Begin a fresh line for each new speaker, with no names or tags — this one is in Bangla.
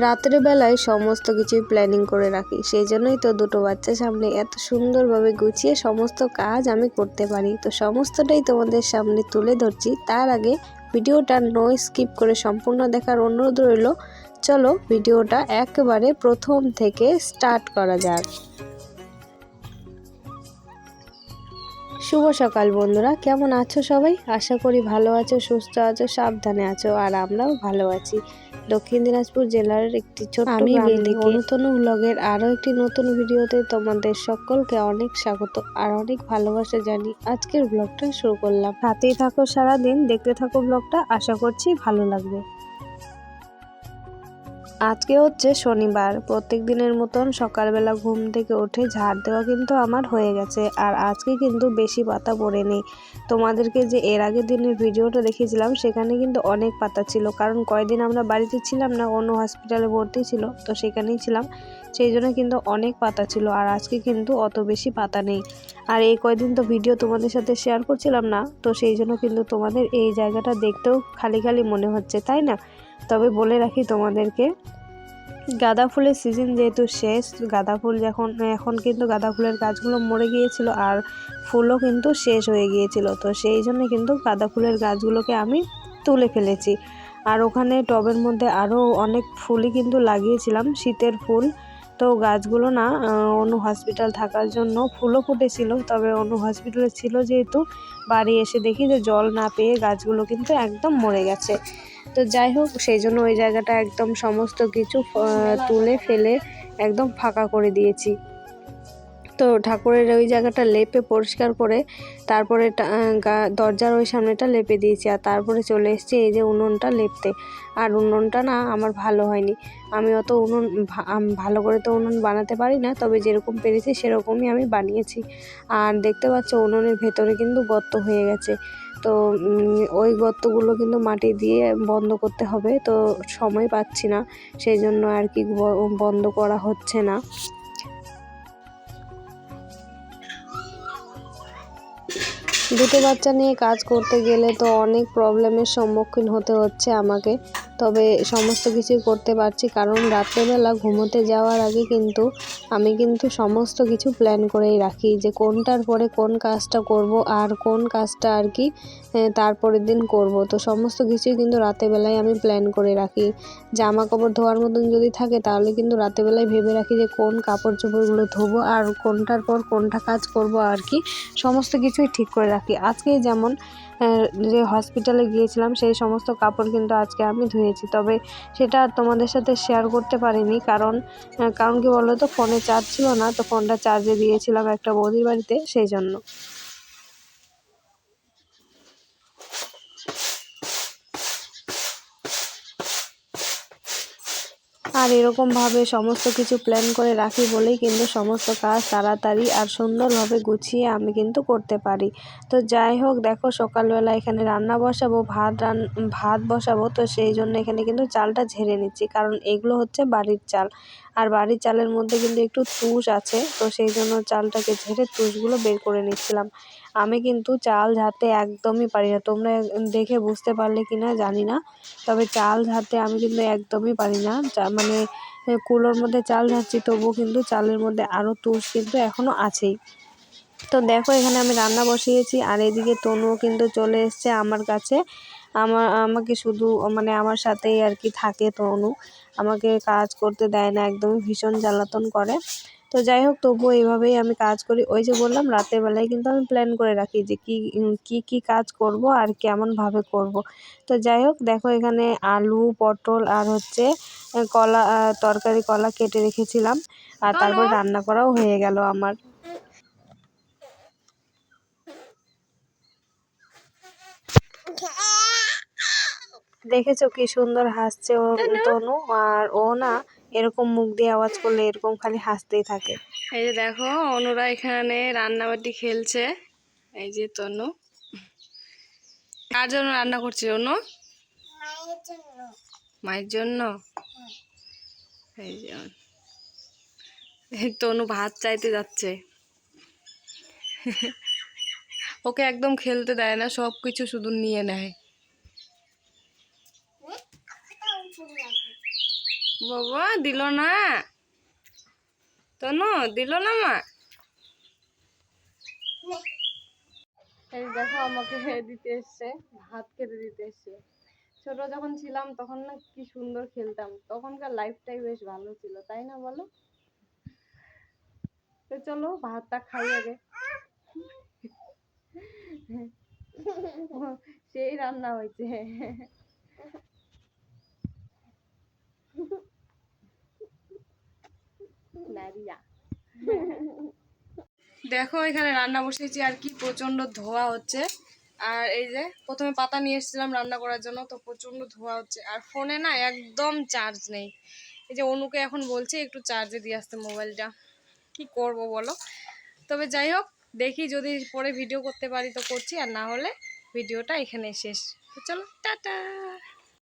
রাতের বেলায় সমস্ত কিছুই প্ল্যানিং করে রাখি। সেই জন্যই তো দুটো বাচ্চা সামনে এত সুন্দরভাবে গুছিয়ে সমস্ত কাজ আমি করতে পারি। তো সমস্তটাই তোমাদের সামনে তুলে ধরছি। তার আগে ভিডিওটা নো স্কিপ করে সম্পূর্ণ দেখার অনুরোধ রইল। চলো ভিডিওটা একেবারে প্রথম থেকে স্টার্ট করা যাক। শুভ সকাল বন্ধুরা, কেমন আছো সবাই? আশা করি ভালো আছো, সুস্থ আছো, সাবধানে আছো, আর আমরাও ভালো আছি। দক্ষিণ দিনাজপুর জেলার একটি ছোট
আমি
বেলিকে নতুন ব্লগের আরও একটি নতুন ভিডিওতে তোমাদের সকলকে অনেক স্বাগত আর অনেক ভালোবাসা জানি। আজকের ব্লগটা শুরু করলাম। হাতেই থাকো সারাদিন দেখতে থাকো ব্লগটা আশা করছি ভালো লাগবে। আজকে হচ্ছে শনিবার। প্রত্যেক দিনের মতন সকালবেলা ঘুম থেকে উঠে ঝাড় দেওয়া কিন্তু আমার হয়ে গেছে। আর আজকে কিন্তু বেশি পাতা পড়েনি। তোমাদেরকে যে এর আগের দিনের ভিডিওটা দেখিয়েছিলাম, সেখানে কিন্তু অনেক পাতা ছিল। কারণ কয়দিন আমরা বাড়িতে ছিলাম না, অন্য হসপিটালে ভর্তি ছিল, তো সেখানেই ছিলাম। সেই জন্য কিন্তু অনেক পাতা ছিল, আর আজকে কিন্তু অত বেশি পাতা নেই। আর এই কয়দিন তো ভিডিও তোমাদের সাথে শেয়ার করছিলাম না, তো সেই জন্য কিন্তু তোমাদের এই জায়গাটা দেখতেও খালি খালি মনে হচ্ছে, তাই না? তবে বলে রাখি তোমাদেরকে, গাঁদা ফুলের সিজন যেহেতু শেষ, গাঁদা ফুল যখন, এখন কিন্তু গাঁদা ফুলের গাছগুলো মরে গিয়েছিল আর ফুলও কিন্তু শেষ হয়ে গিয়েছিল। তো সেই জন্য কিন্তু গাঁদা ফুলের গাছগুলোকে আমি তুলে ফেলেছি। আর ওখানে টবের মধ্যে আরও অনেক ফুলই কিন্তু লাগিয়েছিলাম, শীতের ফুল। তো গাছগুলো না অন্য হসপিটাল থাকার জন্য ফুলও ফুটেছিল, তবে অন্য হসপিটালে ছিল যেহেতু, বাড়ি এসে দেখি যে জল না পেয়ে গাছগুলো কিন্তু একদম মরে গেছে। তো যাই হোক, সেই জন্য ওই জায়গাটা একদম সমস্ত কিছু তুলে ফেলে একদম ফাঁকা করে দিয়েছি। তো ঠাকুরের ওই জায়গাটা লেপে পরিষ্কার করে তারপরে দরজার ওই সামনেটা লেপে দিয়েছি আর তারপরে চলে এসেছি এই যে উনুনটা লেপতে। আর উনুনটা না আমার ভালো হয়নি। আমি অত উনুন ভালো করে তো উনুন বানাতে পারি না, তবে যেরকম পেরেছি সেরকমই আমি বানিয়েছি। আর দেখতে পাচ্ছ উনুনের ভেতরে কিন্তু গর্ত হয়ে গেছে। তো ওই গর্তগুলো কিন্তু মাটি দিয়ে বন্ধ করতে হবে, তো সময় পাচ্ছি না। সেই জন্য আর কি বন্ধ করা হচ্ছে না। দুটো বাচ্চা নিয়ে কাজ করতে গেলে তো অনেক প্রবলেমের সম্মুখীন হতে হচ্ছে আমাকে। তবে সমস্ত কিছুই করতে পারছি। কারণ রাত্রেবেলা ঘুমোতে যাওয়ার আগে কিন্তু আমি কিন্তু সমস্ত কিছু প্ল্যান করেই রাখি যে কোনটার পরে কোন কাজটা করব আর কোন কাজটা আর কি তারপরের দিন করব। তো সমস্ত কিছুই কিন্তু রাতেবেলায় আমি প্ল্যান করে রাখি। জামা কাপড় ধোয়ার মতন যদি থাকে তাহলে কিন্তু রাতেবেলায় ভেবে রাখি যে কোন কাপড় চোপড়গুলো ধোবো আর কোনটার পর কোনটা কাজ করব আর কি, সমস্ত কিছুই ঠিক করে রাখি। আজকে যেমন যে হসপিটালে গিয়েছিলাম, সেই সমস্ত কাপড় কিন্তু আজকে আমি ধুয়েছি। তবে সেটা তোমাদের সাথে শেয়ার করতে পারিনি, কারণ কারণ কি বলো তো ফোনে চার্জ ছিল না, তো ফোনটা চার্জে দিয়েছিলাম একটা বৌদির বাড়িতে, সেই জন্য। আর এরকমভাবে সমস্ত কিছু প্ল্যান করে রাখি বলেই কিন্তু সমস্ত কাজ তাড়াতাড়ি আর সুন্দরভাবে গুছিয়ে আমি কিন্তু করতে পারি। তো যাই হোক, দেখো সকালবেলা এখানে রান্না বসাবো, ভাত রান, ভাত বসাবো, তো সেই জন্য এখানে কিন্তু চালটা ঝেড়ে নিচ্ছি। কারণ এগুলো হচ্ছে বাড়ির চাল। আর বাড়ির চালের মধ্যে কিন্তু একটু তুষ আছে, তো সেই জন্য চালটাকে ঝেড়ে তুষগুলো বের করে নিচ্ছিলাম। আমি কিন্তু চাল ঝাড়তে একদমই পারি না। তোমরা দেখে বুঝতে পারলে কি না জানি না, তবে চাল ঝাড়তে আমি কিন্তু একদমই পারি না। মানে কুলোর মধ্যে চাল ঝাড়ছি, তবুও কিন্তু চালের মধ্যে আরও তুষ কিন্তু এখনও আছেই। তো দেখো, এখানে আমি রান্না বসিয়েছি, আর এদিকে তনুও কিন্তু চলে এসছে আমার কাছে। আমার আমাকে শুধু মানে আমার সাথেই আর কি থাকে তনু। আমাকে কাজ করতে দেয় না একদমই ভীষণ জ্বালাতন করে। তো যাই হোক তবুও এইভাবেই আমি কাজ করি। ওই যে বললাম রাতের বেলায় কিন্তু আমি প্ল্যান করে রাখি যে কি কি কি কাজ করব আর কেমনভাবে করব। তো যাই হোক দেখো এখানে আলু পটল আর হচ্ছে কলা তরকারি কলা কেটে রেখেছিলাম। আর তারপর রান্না করাও হয়ে গেল আমার। দেখেছ কি সুন্দর হাসছে ও তনু আর ও না এরকম মুখ দিয়ে আওয়াজ করলে এরকম খালি হাসতেই থাকে। এই যে দেখো অনুরা এখানে রান্নাবাটি খেলছে। এই যে তনু। কার জন্য রান্না করছে অনু? মায়ের জন্য? এই যে এই তনু ভাত চাইতে যাচ্ছে। ওকে একদম খেলতে দেয় না সব কিছু শুধু নিয়ে নেয়।
বাবা, দিল না। তনু, দিল না মা? এই দেখো, আমাকে দিতে এসছে, ভাত খেতে দিতে এসছে। ছোট যখন ছিলাম, তখন না কি সুন্দর খেলতাম। তখনকার লাইফটাই বেশ ভালো ছিল, তাই না বলো? তো চলো, ভাতটা খাই আগে। সেই রান্না হয়েছে। দেখো, এখানে রান্না বসিয়েছি আর কি প্রচণ্ড ধোয়া হচ্ছে। আর এই যে, প্রথমে পাতা নিয়ে এসেছিলাম রান্না করার জন্য, তো প্রচণ্ড ধোয়া হচ্ছে। আর ফোনে না একদম চার্জ নেই। এই যে, অনুকে এখন বলছে একটু চার্জে দিয়ে আসতে মোবাইলটা কি করব বলো? তবে যাই হোক, দেখি যদি পরে ভিডিও করতে পারি তো করছি, আর না হলে ভিডিওটা এখানে শেষ। চলো, টাটা!